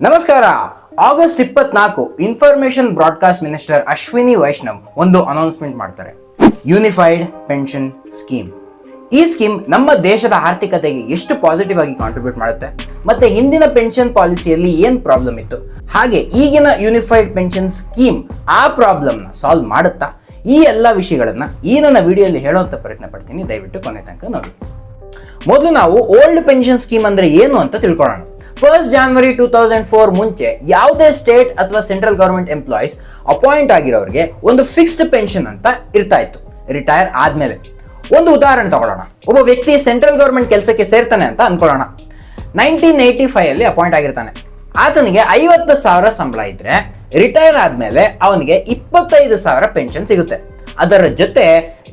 ನಮಸ್ಕಾರ. ಆಗಸ್ಟ್ ಇಪ್ಪತ್ನಾಲ್ಕು information broadcast minister Ashwini Vaishnaw ಒಂದು ಅನೌನ್ಸ್ಮೆಂಟ್ ಮಾಡ್ತಾರೆ. ಯೂನಿಫೈಡ್ ಪೆನ್ಷನ್ ಸ್ಕೀಮ್ ಈ ಸ್ಕೀಮ್ ನಮ್ಮ ದೇಶದ ಆರ್ಥಿಕತೆಗೆ ಎಷ್ಟು ಪಾಸಿಟಿವ್ ಆಗಿ ಕಾಂಟ್ರಿಬ್ಯೂಟ್ ಮಾಡುತ್ತೆ? ಮತ್ತೆ ಹಿಂದಿನ ಪೆನ್ಷನ್ ಪಾಲಿಸಿಯಲ್ಲಿ ಏನ್ ಪ್ರಾಬ್ಲಮ್ ಇತ್ತು? ಹಾಗೆ ಈಗಿನ ಯೂನಿಫೈಡ್ ಪೆನ್ಷನ್ ಸ್ಕೀಮ್ ಆ ಪ್ರಾಬ್ಲಮ್ನ ಸಾಲ್ವ್ ಮಾಡುತ್ತಾ? ಈ ಎಲ್ಲ ವಿಷಯಗಳನ್ನ ಈ ನನ್ನ ವಿಡಿಯೋಲಿ ಹೇಳುವಂತ ಪ್ರಯತ್ನ ಪಡ್ತೀನಿ. ದಯವಿಟ್ಟು ಕೊನೆ ತನಕ ನೋಡಿ. ಮೊದಲು ನಾವು ಓಲ್ಡ್ ಪೆನ್ಷನ್ ಸ್ಕೀಮ್ ಅಂದ್ರೆ ಏನು ಅಂತ ತಿಳ್ಕೊಳ್ಳೋಣ. First January two thousand four ಮುಂಚೆ ಯಾವುದೇ ಸ್ಟೇಟ್ ಅಥವಾ ಸೆಂಟ್ರಲ್ ಗೌರ್ಮೆಂಟ್ ಎಂಪ್ಲಾಯೀಸ್ ಅಪಾಯಿಂಟ್ ಆಗಿರೋರಿಗೆ ಒಂದು ಫಿಕ್ಸ್ಡ್ ಪೆನ್ಷನ್ ಅಂತ ಇರ್ತಾ ಇತ್ತು. ರಿಟೈರ್ ಆದ್ಮೇಲೆ. ಒಂದು ಉದಾಹರಣೆ ತಗೊಳ್ಳೋಣ. ಒಬ್ಬ ವ್ಯಕ್ತಿ ಸೆಂಟ್ರಲ್ ಗೌರ್ಮೆಂಟ್ ಕೆಲಸಕ್ಕೆ ಸೇರ್ತಾನೆ ಅಂತ ಅನ್ಕೊಳ್ಳೋಣ. ನೈನ್ಟೀನ್ ಏಯ್ಟಿ ಫೈವ್ ಅಲ್ಲಿ ಅಪಾಯಿಂಟ್ ಆಗಿರ್ತಾನೆ. ಆತನಿಗೆ ಐವತ್ತು ಸಾವಿರ ಸಂಬಳ ಇದ್ರೆ ರಿಟೈರ್ ಆದ್ಮೇಲೆ ಅವನಿಗೆ ಇಪ್ಪತ್ತೈದು ಸಾವಿರ ಪೆನ್ಷನ್ ಸಿಗುತ್ತೆ. ಅದರ ಜೊತೆ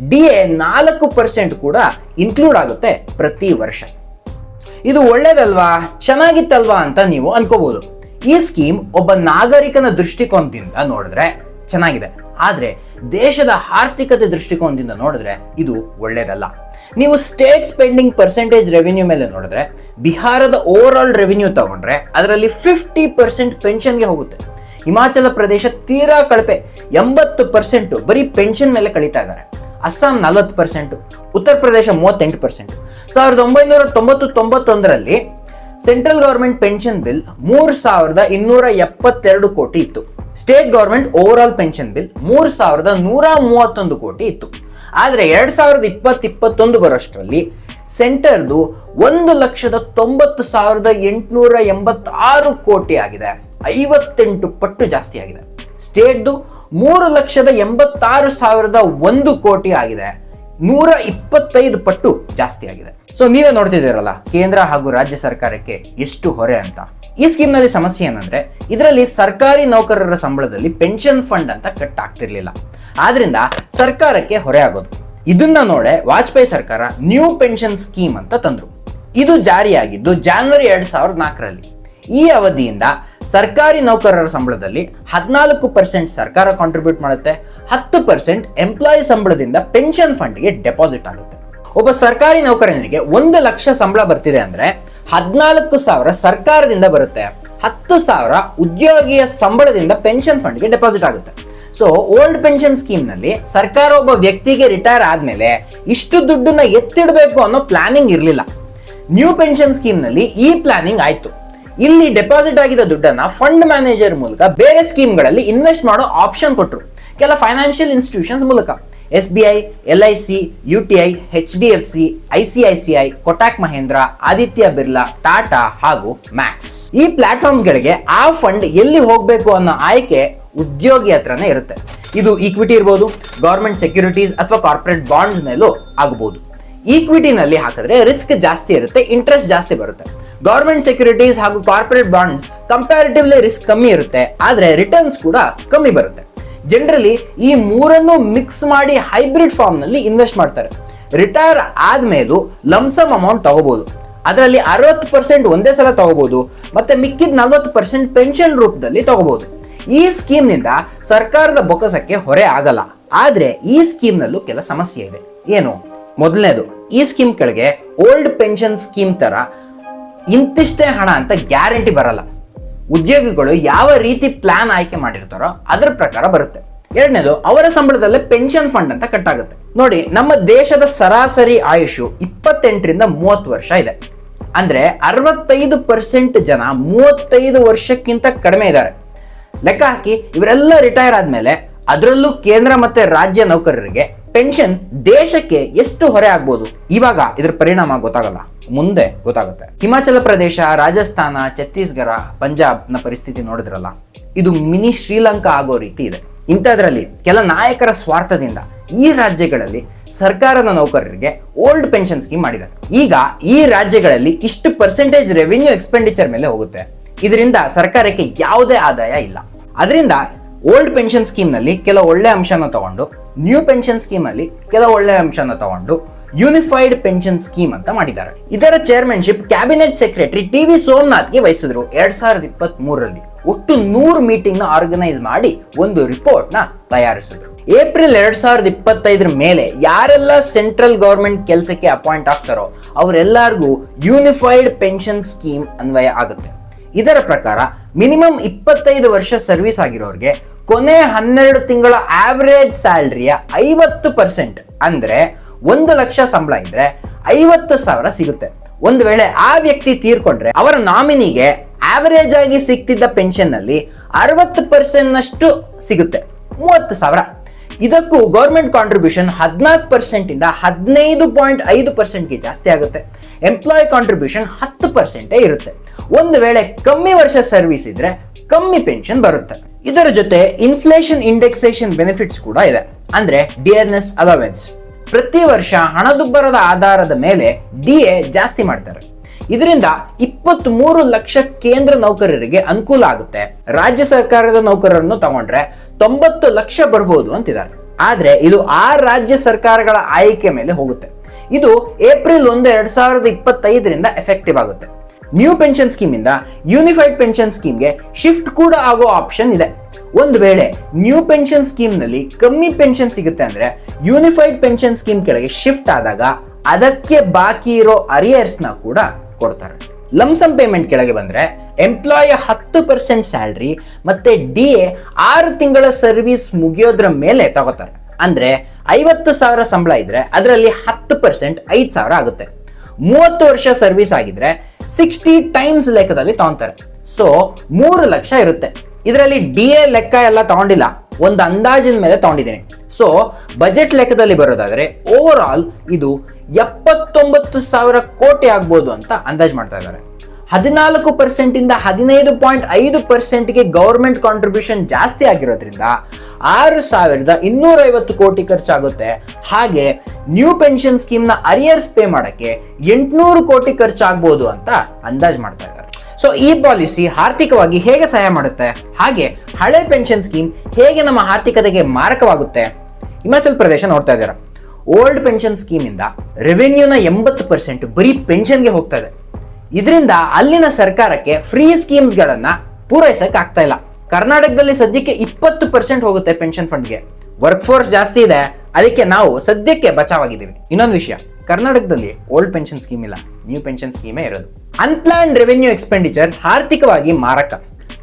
ಡಿ ಎ ನಾಲ್ಕು ಪರ್ಸೆಂಟ್ ಕೂಡ ಇನ್ಕ್ಲೂಡ್ ಆಗುತ್ತೆ ಪ್ರತಿ ವರ್ಷ. ಇದು ಒಳ್ಳೇದಲ್ವಾ? ಚೆನ್ನಾಗಿತ್ತಲ್ವಾ ಅಂತ ನೀವು ಅನ್ಕೋಬಹುದು ಈ ಸ್ಕೀಮ್ ಒಬ್ಬ ನಾಗರಿಕನ ದೃಷ್ಟಿಕೋನದಿಂದ ನೋಡಿದ್ರೆ ಚೆನ್ನಾಗಿದೆ. ಆದ್ರೆ ದೇಶದ ಆರ್ಥಿಕತೆ ದೃಷ್ಟಿಕೋನದಿಂದ ನೋಡಿದ್ರೆ ಇದು ಒಳ್ಳೇದಲ್ಲ. ನೀವು ಸ್ಟೇಟ್ ಸ್ಪೆಂಡಿಂಗ್ ಪರ್ಸೆಂಟೇಜ್ ರೆವಿನ್ಯೂ ಮೇಲೆ ನೋಡಿದ್ರೆ, ಬಿಹಾರದ ಓವರ್ ಆಲ್ ರೆವಿನ್ಯೂ ತಗೊಂಡ್ರೆ ಅದರಲ್ಲಿ ಫಿಫ್ಟಿ ಪರ್ಸೆಂಟ್ ಪೆನ್ಷನ್ಗೆ ಹೋಗುತ್ತೆ. ಹಿಮಾಚಲ ಪ್ರದೇಶ ತೀರಾ ಕಳಪೆ, ಎಂಬತ್ತು ಪರ್ಸೆಂಟು ಬರೀ ಪೆನ್ಷನ್ ಮೇಲೆ ಕಳೀತಾ ಇದ್ದಾರೆ. ಅಸ್ಸಾಂ ನಲವತ್ತು ಪರ್ಸೆಂಟು ಉತ್ತರ ಪ್ರದೇಶ ಮೂವತ್ತೆಂಟು ಪರ್ಸೆಂಟ್ ಸಾವಿರದ ಒಂಬೈನೂರ ತೊಂಬತ್ತು ತೊಂಬತ್ತೊಂದರಲ್ಲಿ ಸೆಂಟ್ರಲ್ ಗವರ್ಮೆಂಟ್ ಪೆನ್ಷನ್ ಬಿಲ್ ಮೂರ್ ಸಾವಿರದ ಇನ್ನೂರ ಎಪ್ಪತ್ತೆರಡು ಕೋಟಿ ಇತ್ತು. State government overall pension bill ಮೂರ್ ಸಾವಿರದ ನೂರ ಮೂವತ್ತೊಂದು ಕೋಟಿ ಇತ್ತು. ಆದ್ರೆ ಎರಡ್ ಸಾವಿರದ ಇಪ್ಪತ್ತು ಇಪ್ಪತ್ತೊಂದು ಬರೋಷ್ಟರಲ್ಲಿ ಸೆಂಟರ್ದು ಒಂದು ಲಕ್ಷದ ತೊಂಬತ್ತು ಸಾವಿರದ ಎಂಟುನೂರ ಎಂಬತ್ತಾರು ಕೋಟಿ ಆಗಿದೆ. ಐವತ್ತೆಂಟು ಪಟ್ಟು ಜಾಸ್ತಿ ಆಗಿದೆ. ಸ್ಟೇಟ್ದು ಮೂರು ಲಕ್ಷದ ಎಂಬತ್ತಾರು ಸಾವಿರದ ಒಂದು ಕೋಟಿ ಆಗಿದೆ. ನೂರ ಇಪ್ಪತ್ತೈದು ಪಟ್ಟು ಜಾಸ್ತಿ ಆಗಿದೆ. ಸೊ ನೀವೇ ನೋಡ್ತಿದ್ದೀರಲ್ಲ, ಕೇಂದ್ರ ಹಾಗೂ ರಾಜ್ಯ ಸರ್ಕಾರಕ್ಕೆ ಎಷ್ಟು ಹೊರೆ ಅಂತ. ಈ ಸ್ಕೀಮ್ನಲ್ಲಿ ಸಮಸ್ಯೆ ಏನಂದ್ರೆ, ಇದರಲ್ಲಿ ಸರ್ಕಾರಿ ನೌಕರರ ಸಂಬಳದಲ್ಲಿ ಪೆನ್ಷನ್ ಫಂಡ್ ಅಂತ ಕಟ್ ಆಗ್ತಿರ್ಲಿಲ್ಲ ಆದ್ರಿಂದ ಸರ್ಕಾರಕ್ಕೆ ಹೊರೆ ಆಗೋದು. ಇದನ್ನ ನೋಡೆ ವಾಜಪೇಯಿ ಸರ್ಕಾರ ನ್ಯೂ ಪೆನ್ಷನ್ ಸ್ಕೀಮ್ ಅಂತ ತಂದ್ರು. ಇದು ಜಾರಿಯಾಗಿದ್ದು ಜಾನ್ವರಿ ಎರಡ್ ಸಾವಿರದ ನಾಲ್ಕರಲ್ಲಿ. ಈ ಅವಧಿಯಿಂದ ಸರ್ಕಾರಿ ನೌಕರರ ಸಂಬಳದಲ್ಲಿ ಹದಿನಾಲ್ಕು ಪರ್ಸೆಂಟ್ ಸರ್ಕಾರ ಕಾಂಟ್ರಿಬ್ಯೂಟ್ ಮಾಡುತ್ತೆ, ಹತ್ತು ಪರ್ಸೆಂಟ್ ಎಂಪ್ಲಾಯಿ ಸಂಬಳದಿಂದ ಪೆನ್ಷನ್ ಫಂಡ್ಗೆ ಡೆಪಾಸಿಟ್ ಆಗುತ್ತೆ. ಒಬ್ಬ ಸರ್ಕಾರಿ ನೌಕರನಿಗೆ ಒಂದು ಲಕ್ಷ ಸಂಬಳ ಬರ್ತಿದೆ ಅಂದ್ರೆ ಹದಿನಾಲ್ಕು ಸಾವಿರ ಸರ್ಕಾರದಿಂದ ಬರುತ್ತೆ. ಹತ್ತು ಸಾವಿರ ಉದ್ಯೋಗಿಯ ಸಂಬಳದಿಂದ ಪೆನ್ಷನ್ ಫಂಡ್ಗೆ ಡೆಪಾಸಿಟ್ ಆಗುತ್ತೆ. ಸೊ ಓಲ್ಡ್ ಪೆನ್ಷನ್ ಸ್ಕೀಮ್ನಲ್ಲಿ ಸರ್ಕಾರ ಒಬ್ಬ ವ್ಯಕ್ತಿಗೆ ರಿಟೈರ್ ಆದ್ಮೇಲೆ ಇಷ್ಟು ದುಡ್ಡನ್ನ ಎತ್ತಿಡಬೇಕು ಅನ್ನೋ ಪ್ಲಾನಿಂಗ್ ಇರಲಿಲ್ಲ. ನ್ಯೂ ಪೆನ್ಷನ್ ಸ್ಕೀಮ್ನಲ್ಲಿ ಈ ಪ್ಲಾನಿಂಗ್ ಆಯ್ತು. ಇಲ್ಲಿ ಡೆಪಾಸಿಟ್ ಆಗಿದ ದುಡ್ಡನ್ನ ಫಂಡ್ ಮ್ಯಾನೇಜರ್ ಮೂಲಕ ಬೇರೆ ಸ್ಕೀಮ್ಗಳಲ್ಲಿ ಇನ್ವೆಸ್ಟ್ ಮಾಡೋ ಆಪ್ಷನ್ ಕೊಟ್ಟರು ಕೆಲ ಫೈನಾನ್ಷಿಯಲ್ ಇನ್ಸ್ಟಿಟ್ಯೂಷನ್ಸ್ ಮೂಲಕ. S B I L I C U T I H D F C I C I C I Kotak Mahindra, Aditya Birla, Tata ಹಾಗೂ ಮ್ಯಾಕ್ಸ್. ಈ ಪ್ಲಾಟ್ಫಾರ್ಮ್ಗಳಿಗೆ ಆ ಫಂಡ್ ಎಲ್ಲಿ ಹೋಗಬೇಕು ಅನ್ನೋ ಆಯ್ಕೆ ಉದ್ಯೋಗಿ ಹತ್ರನೇ ಇರುತ್ತೆ. ಇದು ಈಕ್ವಿಟಿ ಇರ್ಬೋದು, ಗೌರ್ಮೆಂಟ್ ಸೆಕ್ಯೂರಿಟೀಸ್ ಅಥವಾ ಕಾರ್ಪೊರೇಟ್ ಬಾಂಡ್ಸ್ ಮೇಲೂ ಆಗಬಹುದು ಈಕ್ವಿಟಿನಲ್ಲಿ ಹಾಕಿದ್ರೆ ರಿಸ್ಕ್ ಜಾಸ್ತಿ ಇರುತ್ತೆ, ಇಂಟ್ರೆಸ್ಟ್ ಜಾಸ್ತಿ ಬರುತ್ತೆ. ಗೌರ್ಮೆಂಟ್ ಸೆಕ್ಯೂರಿಟೀಸ್ ಹಾಗೂ ಕಾರ್ಪೊರೇಟ್ ಬಾಂಡ್ಸ್ ಕಂಪ್ಯಾರಿಟಿವ್ಲಿ ರಿಸ್ಕ್ ಕಮ್ಮಿ ಇರುತ್ತೆ, ಆದ್ರೆ ರಿಟರ್ನ್ಸ್ ಕೂಡ ಕಮ್ಮಿ ಬರುತ್ತೆ. ಜನರಲಿ ಈ ಮೂರನ್ನು ಮಿಕ್ಸ್ ಮಾಡಿ ಹೈಬ್ರಿಡ್ ಫಾರ್ಮ್ನಲ್ಲಿ ಇನ್ವೆಸ್ಟ್ ಮಾಡ್ತಾರೆ. ರಿಟೈರ್ ಆದಮೇಲೂ ಲಮ್ಸಮ್ ಅಮೌಂಟ್ ತಗೋಬಹುದು ಅದರಲ್ಲಿ ಅರವತ್ತು ಪರ್ಸೆಂಟ್ ಒಂದೇ ಸಲ ತಗೋಬಹುದು ಮತ್ತೆ ಮಿಕ್ಕಿದ ನಲವತ್ತು ಪರ್ಸೆಂಟ್ ಪೆನ್ಷನ್ ರೂಪದಲ್ಲಿ ತಗೋಬಹುದು ಈ ಸ್ಕೀಮ್ನಿಂದ ಸರ್ಕಾರದ ಬೊಕಸಕ್ಕೆ ಹೊರೆ ಆಗಲ್ಲ. ಆದರೆ ಈ ಸ್ಕೀಮ್ ನಲ್ಲೂ ಕೆಲ ಸಮಸ್ಯೆ ಇದೆ. ಏನು? ಮೊದಲನೇದು, ಈ ಸ್ಕೀಮ್ ಕೆಳಗೆ ಓಲ್ಡ್ ಪೆನ್ಷನ್ ಸ್ಕೀಮ್ ತರ ಇಂತಿಷ್ಟೇ ಹಣ ಅಂತ ಗ್ಯಾರಂಟಿ ಬರಲ್ಲ. ಉದ್ಯೋಗಿಗಳು ಯಾವ ರೀತಿ ಪ್ಲಾನ್ ಆಯ್ಕೆ ಮಾಡಿರ್ತಾರೋ ಅದರ ಪ್ರಕಾರ ಬರುತ್ತೆ. ಎರಡನೇದು, ಅವರ ಸಂಬಳದಲ್ಲೇ ಪೆನ್ಷನ್ ಫಂಡ್ ಅಂತ ಕಟ್ಟಾಗುತ್ತೆ. ನೋಡಿ, ನಮ್ಮ ದೇಶದ ಸರಾಸರಿ ಆಯುಷು ಇಪ್ಪತ್ತೆಂಟರಿಂದ ಮೂವತ್ತು ವರ್ಷ ಇದೆ. ಅಂದ್ರೆ ಅರವತ್ತೈದು ಪರ್ಸೆಂಟ್ ಜನ ಮೂವತ್ತೈದು ವರ್ಷಕ್ಕಿಂತ ಕಡಿಮೆ ಇದ್ದಾರೆ. ಲೆಕ್ಕ ಹಾಕಿ, ಇವರೆಲ್ಲ ರಿಟೈರ್ ಆದ್ಮೇಲೆ ಅದರಲ್ಲೂ ಕೇಂದ್ರ ಮತ್ತೆ ರಾಜ್ಯ ನೌಕರರಿಗೆ ಪೆನ್ಷನ್ ದೇಶಕ್ಕೆ ಎಷ್ಟು ಹೊರೆ ಆಗ್ಬೋದು? ಇವಾಗ ಇದ್ರ ಪರಿಣಾಮ ಗೊತ್ತಾಗಲ್ಲ. ಮುಂದೆ ಗೊತ್ತಾಗುತ್ತೆ. ಹಿಮಾಚಲ ಪ್ರದೇಶ, ರಾಜಸ್ಥಾನ, ಛತ್ತೀಸ್ಗಢ ಪಂಜಾಬ್ನ ಪರಿಸ್ಥಿತಿ ನೋಡಿದ್ರಲ್ಲ? ಇದು ಮಿನಿ ಶ್ರೀಲಂಕಾ ಆಗೋ ರೀತಿ ಇದೆ. ಇಂಥದ್ರಲ್ಲಿ ಕೆಲ ನಾಯಕರ ಸ್ವಾರ್ಥದಿಂದ ಈ ರಾಜ್ಯಗಳಲ್ಲಿ ಸರ್ಕಾರದ ನೌಕರರಿಗೆ ಓಲ್ಡ್ ಪೆನ್ಷನ್ ಸ್ಕೀಮ್ ಮಾಡಿದ್ದಾರೆ. ಈಗ ಈ ರಾಜ್ಯಗಳಲ್ಲಿ ಇಷ್ಟು ಪರ್ಸೆಂಟೇಜ್ ರೆವಿನ್ಯೂ ಎಕ್ಸ್ಪೆಂಡಿಚರ್ ಮೇಲೆ ಹೋಗುತ್ತೆ. ಇದರಿಂದ ಸರ್ಕಾರಕ್ಕೆ ಯಾವುದೇ ಆದಾಯ ಇಲ್ಲ. ಅದರಿಂದ ಓಲ್ಡ್ ಪೆನ್ಷನ್ ಸ್ಕೀಮ್ನಲ್ಲಿ ಕೆಲ ಒಳ್ಳೆ ಅಂಶನ ತಗೊಂಡು ನ್ಯೂ ಪೆನ್ಷನ್ ಸ್ಕೀಮ್ ಅಲ್ಲಿ ಕೆಲವು ಒಳ್ಳೆಯ ಅಂಶನ ತಗೊಂಡು ಯೂನಿಫೈಡ್ ಪೆನ್ಷನ್ ಸ್ಕೀಮ್ ಅಂತ ಮಾಡಿದ್ದಾರೆ. ಇದರ chairmanship cabinet secretary T V ಸೋಮನಾಥ್ಗೆ ವಹಿಸಿದ್ರು. ಎರಡ್ ಸಾವಿರದ ಇಪ್ಪತ್ತ್ ಮೂರರಲ್ಲಿ ಒಟ್ಟು ನೂರು ಮೀಟಿಂಗ್ನ ಆರ್ಗನೈಸ್ ಮಾಡಿ ಒಂದು ರಿಪೋರ್ಟ್ನ ತಯಾರಿಸಿದ್ರು. ಏಪ್ರಿಲ್ ಎರಡ್ ಸಾವಿರದ ಇಪ್ಪತ್ತೈದರ ಮೇಲೆ ಯಾರೆಲ್ಲ ಸೆಂಟ್ರಲ್ ಗೌರ್ಮೆಂಟ್ ಕೆಲಸಕ್ಕೆ ಅಪಾಯಿಂಟ್ ಆಗ್ತಾರೋ ಅವರೆಲ್ಲರಿಗೂ ಯೂನಿಫೈಡ್ ಪೆನ್ಷನ್ ಸ್ಕೀಮ್ ಅನ್ವಯ ಆಗುತ್ತೆ. ಇದರ ಪ್ರಕಾರ ಮಿನಿಮಮ್ ಇಪ್ಪತ್ತೈದು ವರ್ಷ ಸರ್ವಿಸ್ ಆಗಿರೋರಿಗೆ ಕೊನೆ ಹನ್ನೆರಡು ತಿಂಗಳ ಆವರೇಜ್ ಸ್ಯಾಲ್ರಿಯ ಐವತ್ತು ಪರ್ಸೆಂಟ್ ಅಂದ್ರೆ ಒಂದು ಲಕ್ಷ ಸಂಬಳ ಇದ್ರೆ ಐವತ್ತು ಸಾವಿರ ಸಿಗುತ್ತೆ. ಒಂದು ವೇಳೆ ಆ ವ್ಯಕ್ತಿ ತೀರ್ಕೊಂಡ್ರೆ ಅವರ ನಾಮಿನಿಗೆ ಆವರೇಜ್ ಆಗಿ ಸಿಗ್ತಿದ್ದ ಪೆನ್ಷನ್ನಲ್ಲಿ ಅರವತ್ತು ಪರ್ಸೆಂಟ್ ನಷ್ಟು ಸಿಗುತ್ತೆ. ಮೂವತ್ತು ಸಾವಿರ. ಇದಕ್ಕೂ ಗೌರ್ಮೆಂಟ್ ಕಾಂಟ್ರಿಬ್ಯೂಷನ್ ಹದಿನಾಲ್ಕು ಪರ್ಸೆಂಟಿಂದ ಹದಿನೈದು ಪಾಯಿಂಟ್ ಐದು ಪರ್ಸೆಂಟ್ಗೆ ಜಾಸ್ತಿ ಆಗುತ್ತೆ. ಎಂಪ್ಲಾಯ್ ಕಾಂಟ್ರಿಬ್ಯೂಷನ್ ಹತ್ತು ಪರ್ಸೆಂಟೇ ಇರುತ್ತೆ. ಒಂದು ವೇಳೆ ಕಮ್ಮಿ ವರ್ಷ ಸರ್ವಿಸ್ ಇದ್ರೆ ಕಮ್ಮಿ ಪೆನ್ಷನ್ ಬರುತ್ತೆ. ಇದರ ಜೊತೆ ಇನ್ಫ್ಲೇಷನ್ ಇಂಡೆಕ್ಸೇಷನ್ ಬೆನಿಫಿಟ್ಸ್ ಕೂಡ ಇದೆ. ಅಂದ್ರೆ ಡಿಯರ್ನೆಸ್ ಅಲವೆನ್ಸ್ ಪ್ರತಿ ವರ್ಷ ಹಣದುಬ್ಬರದ ಆಧಾರದ ಮೇಲೆ ಡಿ ಜಾಸ್ತಿ ಮಾಡ್ತಾರೆ. ಇದರಿಂದ ಇಪ್ಪತ್ತ್ ಮೂರು ಲಕ್ಷ ಕೇಂದ್ರ ನೌಕರರಿಗೆ ಅನುಕೂಲ ಆಗುತ್ತೆ. ರಾಜ್ಯ ಸರ್ಕಾರದ ನೌಕರರನ್ನು ತಗೊಂಡ್ರೆ ತೊಂಬತ್ತು ಲಕ್ಷ ಬರ್ಬೋದು ಅಂತಿದ್ದಾರೆ. ಆದ್ರೆ ಇದು ಆ ರಾಜ್ಯ ಸರ್ಕಾರಗಳ ಆಯ್ಕೆ ಮೇಲೆ ಹೋಗುತ್ತೆ. ಇದು ಏಪ್ರಿಲ್ ಒಂದು ಎರಡ್ ಸಾವಿರದ ಇಪ್ಪತ್ತೈದರಿಂದ ಎಫೆಕ್ಟಿವ್ ಆಗುತ್ತೆ. ನ್ಯೂ ಪೆನ್ಷನ್ ಸ್ಕೀಮ್ ಇಂದ ಯೂನಿಫೈಡ್ ಪೆನ್ಷನ್ ಸ್ಕೀಮ್ಗೆ ಶಿಫ್ಟ್ ಕೂಡ ಆಗೋ ಆಪ್ಷನ್ ಇದೆ. ಒಂದು ವೇಳೆ ನ್ಯೂ ಪೆನ್ಷನ್ ಸ್ಕೀಮ್ನಲ್ಲಿ ಕಮ್ಮಿ ಪೆನ್ಷನ್ ಸಿಗುತ್ತೆ ಅಂದ್ರೆ ಯೂನಿಫೈಡ್ ಪೆನ್ಷನ್ ಸ್ಕೀಮ್ ಕೆಳಗೆ ಶಿಫ್ಟ್ ಆದಾಗ ಅದಕ್ಕೆ ಬಾಕಿ ಇರೋ ಅರಿಯರ್ಸ್ನ ಕೂಡ ಕೊಡ್ತಾರೆ. ಲಮ್ಸಮ್ ಪೇಮೆಂಟ್ ಕೆಳಗೆ ಬಂದ್ರೆ ಎಂಪ್ಲಾಯ ಹತ್ತು ಪರ್ಸೆಂಟ್ ಸ್ಯಾಲ್ರಿ ಮತ್ತೆ ಡಿ ಎ ಆರು ತಿಂಗಳ ಸರ್ವಿಸ್ ಮುಗಿಯೋದ್ರ ಮೇಲೆ ತಗೋತಾರೆ. ಅಂದ್ರೆ ಐವತ್ತು ಸಾವಿರ ಸಂಬಳ ಇದ್ರೆ ಅದರಲ್ಲಿ ಹತ್ತು ಪರ್ಸೆಂಟ್ ಐದು ಸಾವಿರ ಆಗುತ್ತೆ. ಮೂವತ್ತು ವರ್ಷ ಸರ್ವಿಸ್ ಆಗಿದ್ರೆ ಸಿಕ್ಸ್ಟಿ ಟೈಮ್ಸ್ ಲೆಕ್ಕದಲ್ಲಿ ತಗೊಂತಾರೆ. ಸೊ ಮೂರು ಲಕ್ಷ ಇರುತ್ತೆ. ಇದರಲ್ಲಿ ಡಿ ಎ ಲೆಕ್ಕ ಎಲ್ಲ ತಗೊಂಡಿಲ್ಲ. ಒಂದು ಅಂದಾಜಿನ ಮೇಲೆ ತಗೊಂಡಿದ್ದೀನಿ. ಸೊ ಬಜೆಟ್ ಲೆಕ್ಕದಲ್ಲಿ ಬರೋದಾದರೆ ಓವರ್ ಆಲ್ ಇದು ಎಪ್ಪತ್ತೊಂಬತ್ತು ಸಾವಿರ ಕೋಟಿ ಆಗ್ಬೋದು ಅಂತ ಅಂದಾಜು ಮಾಡ್ತಾ ಇದ್ದಾರೆ. ಹದಿನಾಲ್ಕು ಪರ್ಸೆಂಟಿಂದ ಹದಿನೈದು ಪಾಯಿಂಟ್ ಐದು ಪರ್ಸೆಂಟ್ಗೆ ಗೌರ್ಮೆಂಟ್ ಕಾಂಟ್ರಿಬ್ಯೂಷನ್ ಜಾಸ್ತಿ ಆಗಿರೋದ್ರಿಂದ ಆರು ಸಾವಿರದ ಇನ್ನೂರೈವತ್ತು ಕೋಟಿ ಖರ್ಚಾಗುತ್ತೆ. ಹಾಗೆ ನ್ಯೂ ಪೆನ್ಷನ್ ಸ್ಕೀಮ್ನ ಅರಿಯರ್ಸ್ ಪೇ ಮಾಡಕ್ಕೆ ಎಂಟುನೂರು ಕೋಟಿ ಖರ್ಚಾಗ್ಬೋದು ಅಂತ ಅಂದಾಜು ಮಾಡ್ತಾ ಇದ್ದಾರೆ. ಸೊ ಈ ಪಾಲಿಸಿ ಆರ್ಥಿಕವಾಗಿ ಹೇಗೆ ಸಹಾಯ ಮಾಡುತ್ತೆ? ಹಾಗೆ ಹಳೆ ಪೆನ್ಷನ್ ಸ್ಕೀಮ್ ಹೇಗೆ ನಮ್ಮ ಆರ್ಥಿಕತೆಗೆ ಮಾರಕವಾಗುತ್ತೆ? ಹಿಮಾಚಲ್ ಪ್ರದೇಶ ನೋಡ್ತಾ ಇದ್ದಾರೆ. ಓಲ್ಡ್ ಪೆನ್ಷನ್ ಸ್ಕೀಮ್ ಇಂದ ರೆವೆನ್ಯೂನ ಎಂಬತ್ತು ಪರ್ಸೆಂಟ್ ಬರೀ ಪೆನ್ಷನ್ಗೆ ಹೋಗ್ತಾ ಇದೆ. ಇದರಿಂದ ಅಲ್ಲಿನ ಸರ್ಕಾರಕ್ಕೆ ಫ್ರೀ ಸ್ಕೀಮ್ಸ್ ಗಳನ್ನ ಪೂರೈಸಕ್ ಆಗ್ತಾ ಇಲ್ಲ. ಕರ್ನಾಟಕದಲ್ಲಿ ಸದ್ಯಕ್ಕೆ ಇಪ್ಪತ್ತು ಪರ್ಸೆಂಟ್ ಹೋಗುತ್ತೆ ಪೆನ್ಷನ್ ಫಂಡ್ಗೆ ವರ್ಕ್ ಫೋರ್ಸ್ ಜಾಸ್ತಿ ಇದೆ ಅದಕ್ಕೆ ನಾವು ಸದ್ಯಕ್ಕೆ ಬಚಾವಾಗಿದ್ದೀವಿ. ಇನ್ನೊಂದು ವಿಷಯ, ಕರ್ನಾಟಕದಲ್ಲಿ ಓಲ್ಡ್ ಪೆನ್ಷನ್ ಸ್ಕೀಮ್ ಇಲ್ಲ ನ್ಯೂ ಪೆನ್ಷನ್ ಸ್ಕೀಮೇ ಇರೋದು. ಅನ್ಪ್ಲಾನ್ ರೆವೆನ್ಯೂ ಎಕ್ಸ್ಪೆಂಡಿಚರ್ ಆರ್ಥಿಕವಾಗಿ ಮಾರಕ.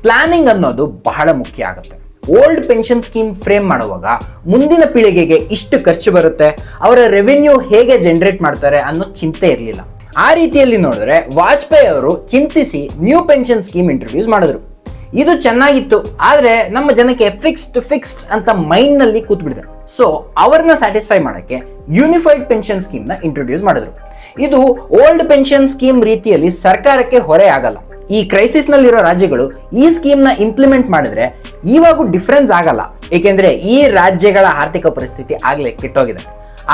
ಪ್ಲಾನಿಂಗ್ ಅನ್ನೋದು ಬಹಳ ಮುಖ್ಯ ಆಗುತ್ತೆ. ಓಲ್ಡ್ ಪೆನ್ಷನ್ ಸ್ಕೀಮ್ ಫ್ರೇಮ್ ಮಾಡುವಾಗ ಮುಂದಿನ ಪೀಳಿಗೆಗೆ ಇಷ್ಟು ಖರ್ಚು ಬರುತ್ತೆ, ಅವರ ರೆವೆನ್ಯೂ ಹೇಗೆ ಜನರೇಟ್ ಮಾಡ್ತಾರೆ ಅನ್ನೋ ಚಿಂತೆ ಇರಲಿಲ್ಲ. ಆ ರೀತಿಯಲ್ಲಿ ನೋಡಿದ್ರೆ ವಾಜಪೇಯಿ ಅವರು ಚಿಂತಿಸಿ ನ್ಯೂ ಪೆನ್ಷನ್ ಸ್ಕೀಮ್ ಇಂಟ್ರೊಡ್ಯೂಸ್ ಮಾಡಿದ್ರು. ಇದು ಚೆನ್ನಾಗಿತ್ತು, ಆದರೆ ನಮ್ಮ ಜನಕ್ಕೆ ಫಿಕ್ಸ್ಡ್ ಫಿಕ್ಸ್ಡ್ ಅಂತ ಮೈಂಡ್ನಲ್ಲಿ ಕೂತ್ಬಿಡಿದೆ ಸೊ ಅವ್ರನ್ನ ಸ್ಯಾಟಿಸ್ಫೈ ಮಾಡೋಕ್ಕೆ ಯೂನಿಫೈಡ್ ಪೆನ್ಷನ್ ಸ್ಕೀಮ್ನ ಇಂಟ್ರೊಡ್ಯೂಸ್ ಮಾಡಿದ್ರು. ಇದು ಓಲ್ಡ್ ಪೆನ್ಷನ್ ಸ್ಕೀಮ್ ರೀತಿಯಲ್ಲಿ ಸರ್ಕಾರಕ್ಕೆ ಹೊರೆ ಆಗಲ್ಲ. ಈ ಕ್ರೈಸಿಸ್ ನಲ್ಲಿರೋ ರಾಜ್ಯಗಳು ಈ ಸ್ಕೀಮ್ನ ಇಂಪ್ಲಿಮೆಂಟ್ ಮಾಡಿದ್ರೆ ಇವಾಗೂ ಡಿಫ್ರೆನ್ಸ್ ಆಗಲ್ಲ. ಏಕೆಂದ್ರೆ ಈ ರಾಜ್ಯಗಳ ಆರ್ಥಿಕ ಪರಿಸ್ಥಿತಿ ಆಗ್ಲೇ ಕೆಟ್ಟೋಗಿದೆ.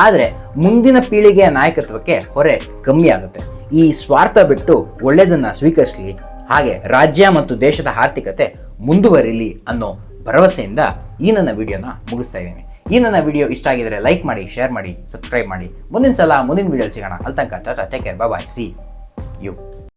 ಆದ್ರೆ ಮುಂದಿನ ಪೀಳಿಗೆಯ ನಾಯಕತ್ವಕ್ಕೆ ಹೊರೆ ಕಮ್ಮಿ ಆಗುತ್ತೆ. ಈ ಸ್ವಾರ್ಥ ಬಿಟ್ಟು ಒಳ್ಳೆಯದನ್ನ ಸ್ವೀಕರಿಸಲಿ, ಹಾಗೆ ರಾಜ್ಯ ಮತ್ತು ದೇಶದ ಆರ್ಥಿಕತೆ ಮುಂದುವರಿಲಿ ಅನ್ನೋ ಭರವಸೆಯಿಂದ ಈ ನನ್ನ ವಿಡಿಯೋನ ಮುಗಿಸ್ತಾ ಇದ್ದೀನಿ. ಈ ನನ್ನ ವಿಡಿಯೋ ಇಷ್ಟ ಆಗಿದ್ರೆ ಲೈಕ್ ಮಾಡಿ ಶೇರ್ ಮಾಡಿ ಸಬ್ಸ್ಕ್ರೈಬ್ ಮಾಡಿ. ಮುಂದಿನ ಸಲ ಮುಂದಿನ ವಿಡಿಯೋ ಸಿಗೋಣ. ಅಲ್ಲಿ ತನಕ, tata take care bye see you